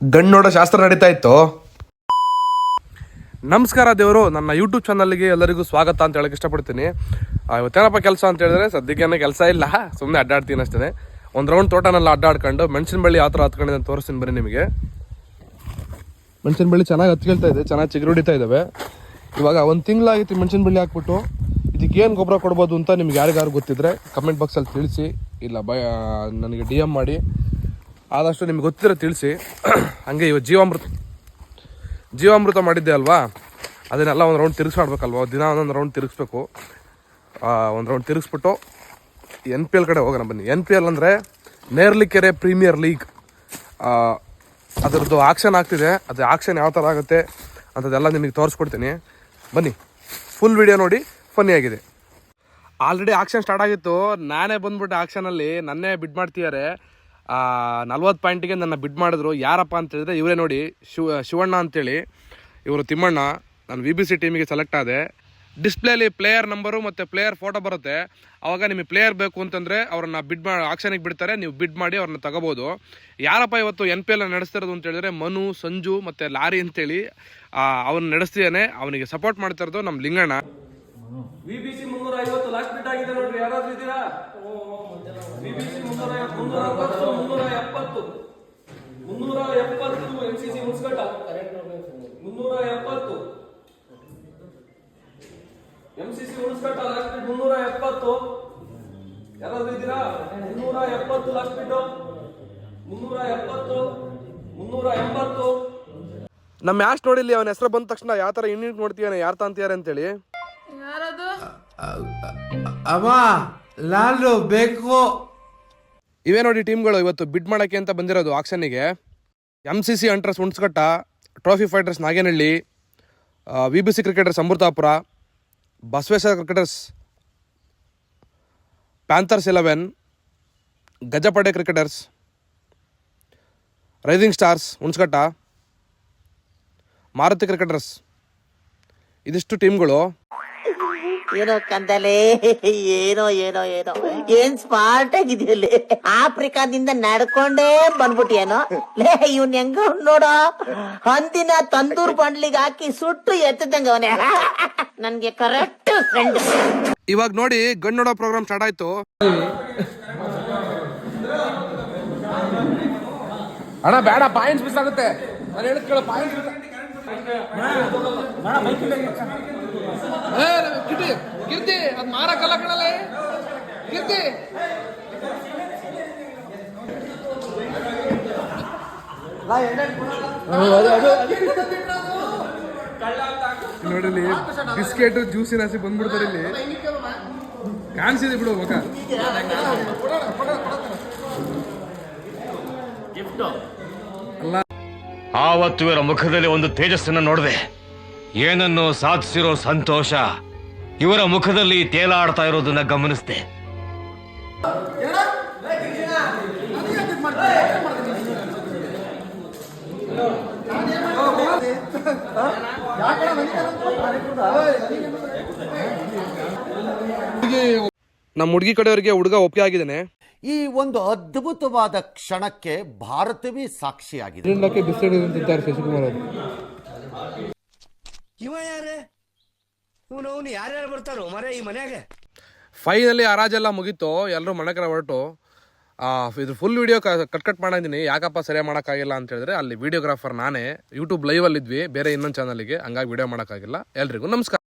ಗಣ್ಣೋಡ ಶಾಸ್ತ್ರ ನಡೀತಾ ಇತ್ತು. ನಮಸ್ಕಾರ ದೇವರು, ನನ್ನ ಯೂಟ್ಯೂಬ್ ಚಾನಲ್ಗೆ ಎಲ್ಲರಿಗೂ ಸ್ವಾಗತ ಅಂತ ಹೇಳಕ್ ಇಷ್ಟಪಡ್ತೀನಿ. ಇವತ್ತೇನಪ್ಪ ಕೆಲಸ ಅಂತ ಹೇಳಿದ್ರೆ ಸದ್ಯಕ್ಕೆ ಕೆಲಸ ಇಲ್ಲ ಸುಮ್ಮನೆ ಅಡ್ಡಾಡ್ತೀನಿ ಅಷ್ಟೇ. ಒಂದು ರೌಂಡ್ ತೋಟನೆಲ್ಲ ಅಡ್ಡಾಡ್ಕೊಂಡು ಮೆಣಸಿನ ಬಳ್ಳಿ ಆ ಥರ ಹತ್ಕೊಂಡಿದ್ದೆ ತೋರಿಸ್ತೀನಿ ಬರೀ ನಿಮಗೆ. ಮೆಣಸಿನ ಬಳ್ಳಿ ಚೆನ್ನಾಗಿ ಹತ್ಕೊಳ್ತಾ ಇದೆ, ಚೆನ್ನಾಗಿ ಚಿಗುರು ಹೊಡಿತಾ ಇದ್ದಾವೆ ಇವಾಗ ಒಂದು ತಿಂಗಳಾಗಿತ್ತು ಮೆಣಸಿನ ಬಳ್ಳಿ ಹಾಕ್ಬಿಟ್ಟು. ಇದಕ್ಕೆ ಏನು ಗೊಬ್ಬರ ಕೊಡ್ಬೋದು ಅಂತ ನಿಮ್ಗೆ ಯಾರಿಗಾರು ಗೊತ್ತಿದ್ರೆ ಕಮೆಂಟ್ ಬಾಕ್ಸಲ್ಲಿ ತಿಳಿಸಿ, ಇಲ್ಲ ಬಯ ನನಗೆ ಡಿ ಎಂ ಮಾಡಿ. ಆದಷ್ಟು ನಿಮ್ಗೆ ಗೊತ್ತಿರೋ ತಿಳಿಸಿ. ಹಂಗೆ ಇವಾಗ ಜೀವಾಮೃತ ಜೀವಾಮೃತ ಮಾಡಿದ್ದೆ ಅಲ್ವಾ? ಅದನ್ನೆಲ್ಲ ಒಂದು ರೌಂಡ್ ತಿರುಗಿಸ್ಮಾಡ್ಬೇಕಲ್ವಾ ದಿನ ಒಂದೊಂದು ರೌಂಡ್ ತಿರುಗಿಸ್ಬೇಕು. ಒಂದು ರೌಂಡ್ ತಿರುಗಿಸ್ಬಿಟ್ಟು ಎನ್ ಪಿ ಎಲ್ ಕಡೆ ಹೋಗೋಣ ಬನ್ನಿ. ಎನ್ ಪಿ ಎಲ್ ಅಂದರೆ ನೇರ್ಲಿಕೆರೆ ಪ್ರೀಮಿಯರ್ ಲೀಗ್. ಅದರದ್ದು ಆಕ್ಷನ್ ಆಗ್ತಿದೆ. ಅದು ಆಕ್ಷನ್ ಯಾವ ಥರ ಆಗುತ್ತೆ ಅಂಥದ್ದೆಲ್ಲ ನಿಮಗೆ ತೋರಿಸ್ಕೊಡ್ತೀನಿ. ಬನ್ನಿ. ಫುಲ್ ವಿಡಿಯೋ ನೋಡಿ ಫನ್ನಿ ಆಗಿದೆ. ಆಲ್ರೆಡಿ ಆಕ್ಷನ್ ಸ್ಟಾರ್ಟ್ ಆಗಿತ್ತು. ನಾನೇ ಬಂದ್ಬಿಟ್ಟು ಆಕ್ಷನಲ್ಲಿ ನನ್ನೇ ಬಿಡ್ ಮಾಡ್ತಿದ್ದಾರೆ. ನಲ್ವತ್ತು ಪಾಯಿಂಟಿಗೆ ನನ್ನ ಬಿಡ್ ಮಾಡಿದ್ರು. ಯಾರಪ್ಪ ಅಂತ ಹೇಳಿದ್ರೆ ಇವರೇ ನೋಡಿ, ಶಿವ, ಶಿವಣ್ಣ ಅಂತೇಳಿ. ಇವರು ತಿಮ್ಮಣ್ಣ. ನಾನು ವಿ ಬಿ ಸಿ ಟೀಮಿಗೆ ಸೆಲೆಕ್ಟ್ ಆದೆ. ಡಿಸ್ಪ್ಲೇಲಿ ಪ್ಲೇಯರ್ ನಂಬರು ಮತ್ತು ಪ್ಲೇಯರ್ ಫೋಟೋ ಬರುತ್ತೆ. ಆವಾಗ ನಿಮಗೆ ಪ್ಲೇಯರ್ ಬೇಕು ಅಂತಂದರೆ ಅವ್ರನ್ನ ಬಿಡ್ ಮಾಡಿ ಆಕ್ಷನಿಗೆ ಬಿಡ್ತಾರೆ. ನೀವು ಬಿಡ್ ಮಾಡಿ ಅವ್ರನ್ನ ತಗೋಬೋದು. ಯಾರಪ್ಪ ಇವತ್ತು ಎನ್ ಪಿ ಎಲ್ ನಡೆಸ್ತಿರೋದು ಅಂತ ಹೇಳಿದ್ರೆ ಮನು, ಸಂಜು ಮತ್ತು ಲಾರಿ ಅಂತೇಳಿ ಅವನ್ನ ನಡೆಸ್ತಿದ್ದಾನೆ. ಅವನಿಗೆ ಸಪೋರ್ಟ್ ಮಾಡ್ತಿರೋದು ನಮ್ಮ ಲಿಂಗಣ್ಣ. ಲಾಸ್ಟ್ ಬಿಟ್ ಆಗಿದೆ ನೋಡ್ರಿ. ಯಾರಾದ್ರೂ ಇದ್ದೀರಾ ವಿಬಿಸಿ ಮುನ್ನೂರ ಐವತ್ತು ಮುನ್ನೂರ ಅರವತ್ತು ಮುನ್ನೂರ ಎಪ್ಪತ್ತು ಮುನ್ನೂರ ಎಪ್ಪತ್ತು ಎಂ ಸಿ ಸಿ ಕರೆಂಟ್ ಮುನ್ನೂರ ಎಪ್ಪತ್ತು M C C Munskatta last bid ಮುನ್ನೂರ ಎಪ್ಪತ್ತು ಯಾರಾದ್ರೂ ಇದ್ದೀರಾ? ಮುನ್ನೂರ ಎಪ್ಪತ್ತು ಲಾಸ್ಟ್ ಬಿಟ್ಟು ಮುನ್ನೂರ ಎಪ್ಪತ್ತು ಮುನ್ನೂರ ಎಂಬತ್ತು ನಮ್ಮ ಮ್ಯಾಚ್ ನೋಡಿಲಿ ಅವನ ಹೆಸರು ಬಂದ ತಕ್ಷಣ ಯಾವ ಥರ ಯೂನಿಟ್ ನೋಡ್ತೀವಿ ಯಾರು ತಂತೀಯಾರೆ ಅಂತೇಳಿ? ಅವ ಅಮ್ಮ ನಾನು ಬೇಕು. ಇವೇ ನೋಡಿ ಟೀಮ್ಗಳು ಇವತ್ತು ಬಿಡ್ ಮಾಡೋಕ್ಕೆ ಅಂತ ಬಂದಿರೋದು ಆಕ್ಷನ್ನಿಗೆ M C C ಅಂಟ್ರಸ್ Hunskatta trophy fighters Nagenahalli V B C cricketers Amruthapura Basaveshwara cricketers panthers eleven Gajapade cricketers rising stars Hunskatta Maruti cricketers ಇದಿಷ್ಟು ಟೀಮ್ಗಳು ಏನೋ ಕಂದಲೆ ಏನೋ ಏನೋ ಏನೋ. ಏನ್ ಸ್ಮಾರ್ಟ್ ಆಗಿದೆಯಲ್ಲಿ ಆಫ್ರಿಕಾದಿಂದ ನಡ್ಕೊಂಡೇ ಬಂದ್ಬಿಟ್ಟಿಯೇನೋ? ಲೇ ಇವನ್ ಹೆಂಗ ನೋಡೋ? ಹಂದಿನ ತಂದೂರ್ ಬಂಡ್ಲಿಗೆ ಹಾಕಿ ಸುಟ್ಟು ಎತ್ತದಂಗ ಅವನೇ. ನನ್ಗೆ ಕರೆಕ್ಟ್ ಫ್ರೆಂಡ್ ಇವಾಗ ನೋಡಿ ಗಣ್ಣು ನೋಡೋ ಪ್ರೋಗ್ರಾಮ್ ಸ್ಟಾರ್ಟ್ ಆಯ್ತು. ಅಣ್ಣ ಬೇಡ ಪಾಯಿಂಟ್ಸ್ ಮಿಸ್ ಆಗುತ್ತೆ. ನಾನು ಕೇಳು ಪಾಯಿಂಟ್ಸ್ ಕಿಟಿ ಕಿರ್ತಿ ಅದ್ ಮಾರಕ್ಕಲ್ಲ ಕಣಲ್ಲ. ಕಿರ್ತಿ ನೋಡಿಲಿ ಬಿಸ್ಕೆಟ್ ಜ್ಯೂಸಿನ ಹಸಿ ಬಂದ್ಬಿಡ್ತಾರೆ ಇಲ್ಲಿ. ಕಾಣಿಸಿದೆ ಬಿಡು ಮಗ ಆವತ್ತು ಇವರ ಮುಖದಲ್ಲಿ ಒಂದು ತೇಜಸ್ಸನ್ನು ನೋಡಿದೆ. ಏನನ್ನು ಸಾಧಿಸಿರೋ ಸಂತೋಷ ಇವರ ಮುಖದಲ್ಲಿ ತೇಲಾಡ್ತಾ ಇರೋದನ್ನ ಗಮನಿಸಿದೆ. ನಮ್ಮ ಹುಡುಗಿ ಕಡೆಯವರಿಗೆ ಹುಡುಗ ಒಪ್ಪಿಗೆ ಆಗಿದ್ದಾನೆ. ಈ ಒಂದು ಅದ್ಭುತವಾದ ಕ್ಷಣಕ್ಕೆ ಭಾರತವೇ ಸಾಕ್ಷಿಯಾಗಿದೆ. ಶಶಿಕುಮಾರ್ ಅವರು. ಇವ ಯಾರೇ? ಇವನು ಯಾರ್ಯಾರು ಬರ್ತಾರೋ? ಮರೆ ಈ ಮನೆಯಾಗೆ. ಫೈನಲಿ ಹರಾಜೆಲ್ಲ ಮುಗೀತು. ಎಲ್ಲರೂ ಮನೆ ಕಡೆ ಹೊರಟು ಇದು ಫುಲ್ ವಿಡಿಯೋ ಕಟ್ ಕಟ್ ಮಾಡಿದ್ದೀನಿ ಯಾಕಪ್ಪ ಸರಿಯಾಗಿ ಮಾಡೋಕ್ಕಾಗಿಲ್ಲ ಅಂತ ಹೇಳಿದ್ರೆ, ಅಲ್ಲಿ ವಿಡಿಯೋಗ್ರಾಫರ್ ನಾನೇ. ಯೂಟ್ಯೂಬ್ ಲೈವಲ್ಲಿದ್ವಿ ಬೇರೆ ಇನ್ನೊಂದು ಚಾನಲ್ಗೆ ಹಂಗಾಗಿ ವಿಡಿಯೋ ಮಾಡೋಕ್ಕಾಗಿಲ್ಲ. ಎಲ್ರಿಗೂ ನಮಸ್ಕಾರ.